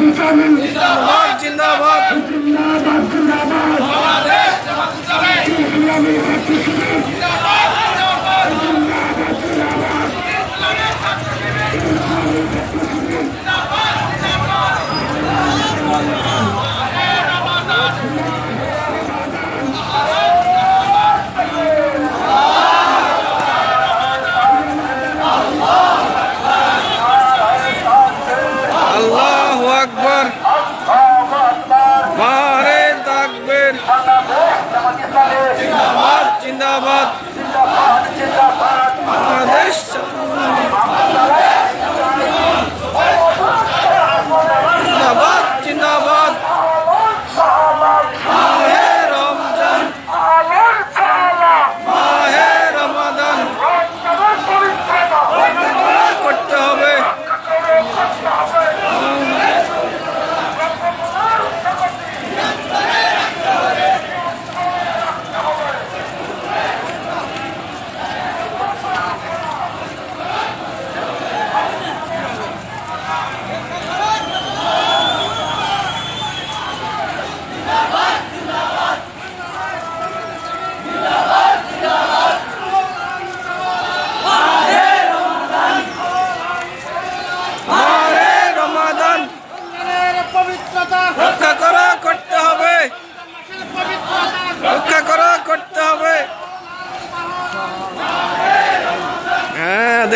হুসাইন জিন্দাবাদ। জিন্দাবাদ জিন্দাবাদ।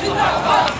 জিন্দাবাদ